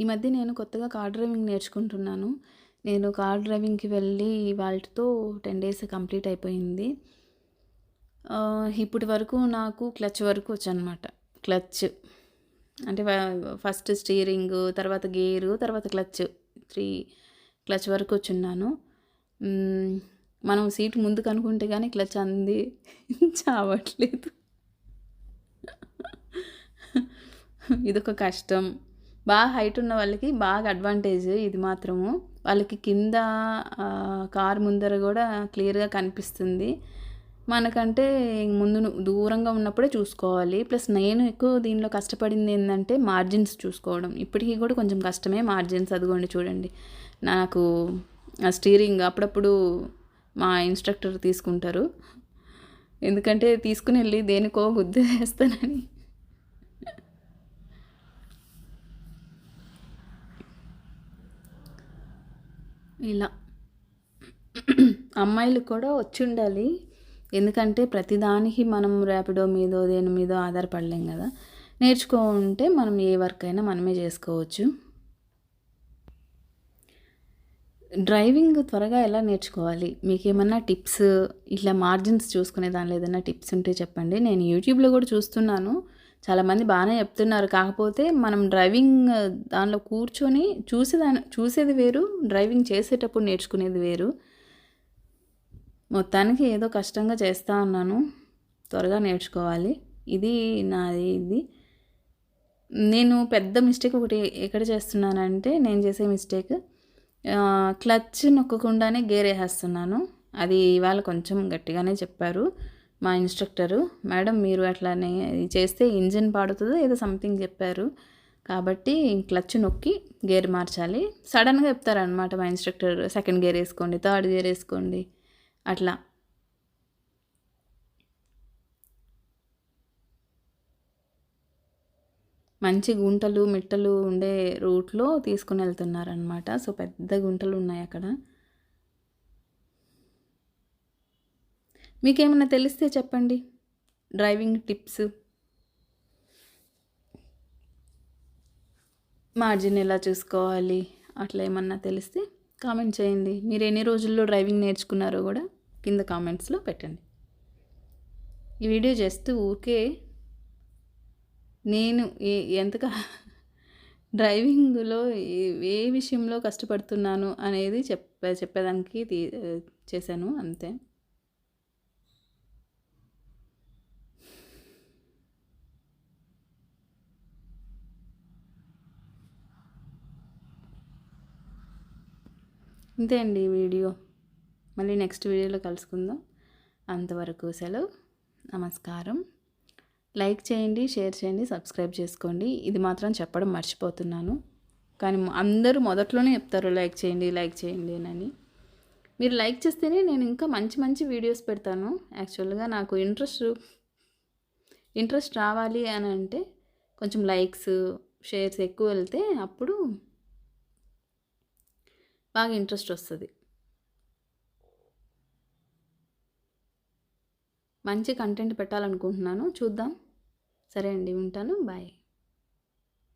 ఈ మధ్య నేను కొత్తగా కార్ డ్రైవింగ్ నేర్చుకుంటున్నాను. నేను కార్ డ్రైవింగ్కి వెళ్ళి వాళ్ళతో టెన్ డేస్ కంప్లీట్ అయిపోయింది. ఇప్పటి వరకు నాకు క్లచ్ వరకు వచ్చనమాట క్లచ్. అంటే ఫస్ట్ స్టీరింగ్ తర్వాత గేరు తర్వాత క్లచ్. త్రీ క్లచ్ వరకు వచ్చున్నాను. మనం సీట్ ముందుకు అనుకుంటే కానీ క్లచ్ అంది. చావట్లేదు. ఇదొక కష్టం. బాగా హైట్ ఉన్న వాళ్ళకి బాగా అడ్వాంటేజ్ ఇది మాత్రము. వాళ్ళకి కింద కారు కార్ ముందర కూడా క్లియర్గా కనిపిస్తుంది. మనకంటే ముందు దూరంగా ఉన్నప్పుడే చూసుకోవాలి. ప్లస్ నేను ఎక్కువ దీనిలో కష్టపడింది ఏంటంటే మార్జిన్స్ చూసుకోవడం. ఇప్పటికీ కూడా కొంచెం కష్టమే మార్జిన్స్. అదిగోండి చూడండి. నాకు ఆ స్టీరింగ్ అప్పుడప్పుడు మా ఇన్స్ట్రక్టర్ తీసుకుంటారు. ఎందుకంటే తీసుకుని వెళ్ళి దేనికో గుద్దు వేస్తానని ఇలా. అమ్మాయిలు కూడా వచ్చి ఉండాలి ఎందుకంటే ప్రతిదానికి మనం ర్యాపిడో మీదో దేని మీదో ఆధారపడలేం కదా. నేర్చుకుంటే మనం ఏ వర్క్ అయినా మనమే చేసుకోవచ్చు. డ్రైవింగ్ త్వరగా ఎలా నేర్చుకోవాలి? మీకు ఏమన్నా టిప్స్? ఇట్లా మార్జిన్స్ చూసుకునే దానిలో ఏదైనా టిప్స్ ఉంటే చెప్పండి. నేను యూట్యూబ్లో కూడా చూస్తున్నాను. చాలామంది బాగానే చెప్తున్నారు. కాకపోతే మనం డ్రైవింగ్ దానిలో కూర్చొని చూసేదాని చూసేది వేరు డ్రైవింగ్ చేసేటప్పుడు నేర్చుకునేది వేరు. మొత్తానికి ఏదో కష్టంగా చేస్తూ ఉన్నాను. త్వరగా నేర్చుకోవాలి. ఇది నాది ఇది. నేను పెద్ద మిస్టేక్ ఒకటి ఎక్కడ చేస్తున్నానంటే నేను చేసే మిస్టేక్ క్లచ్ నొక్కకుండానే గేర్ వేసేస్తున్నాను. అది ఇవాళ కొంచెం గట్టిగానే చెప్పారు. మా ఇన్స్ట్రక్టరు మేడం మీరు అట్లానే చేస్తే ఇంజిన్ పాడుతుందో? ఏదో సంథింగ్ చెప్పారు. కాబట్టి క్లచ్ నొక్కి గేర్ మార్చాలి. సడన్గా చెప్తారనమాట మా ఇన్స్ట్రక్టర్ సెకండ్ గేర్ వేసుకోండి థర్డ్ గేర్ వేసుకోండి. అట్లా. మంచి గుంటలు మిట్టలు ఉండే రూట్లో తీసుకుని వెళ్తున్నారనమాట సో పెద్ద గుంటలు ఉన్నాయి అక్కడ. మీకేమైనా తెలిస్తే చెప్పండి. Driving tips. మార్జిన్ ఎలా చూసుకోవాలి? అట్లా ఏమన్నా తెలిస్తే కామెంట్ చేయండి. మీరు ఎన్ని రోజుల్లో డ్రైవింగ్ నేర్చుకున్నారో కూడా కింద కామెంట్స్లో పెట్టండి. ఈ వీడియో జస్ట్ ఊరికే నేను ఏ ఎంతగా డ్రైవింగ్లో ఏ ఏ విషయంలో కష్టపడుతున్నాను అనేది చెప్పే చెప్పేదానికి తీ చేశాను అంతే. ఇంతే అండి వీడియో. మళ్ళీ నెక్స్ట్ వీడియోలో కలుసుకుందాం. అంతవరకు సెలవు. నమస్కారం. లైక్ చేయండి షేర్ చేయండి సబ్స్క్రైబ్ చేసుకోండి. ఇది మాత్రం చెప్పడం మర్చిపోతున్నాను. కానీ అందరూ మొదట్లోనే చెప్తారు లైక్ చేయండి లైక్ చేయండి అని. మీరు లైక్ చేస్తేనే నేను ఇంకా మంచి మంచి వీడియోస్ పెడతాను. యాక్చువల్గా నాకు ఇంట్రెస్ట్ ఇంట్రెస్ట్ రావాలి అని అంటే కొంచెం లైక్స్ షేర్స్ ఎక్కువ వెళ్తే అప్పుడు బాగా ఇంట్రెస్ట్ వస్తుంది. మంచి కంటెంట్ పెట్టాలనుకుంటున్నాను. చూద్దాం. సరే అండి ఉంటాను. బాయ్.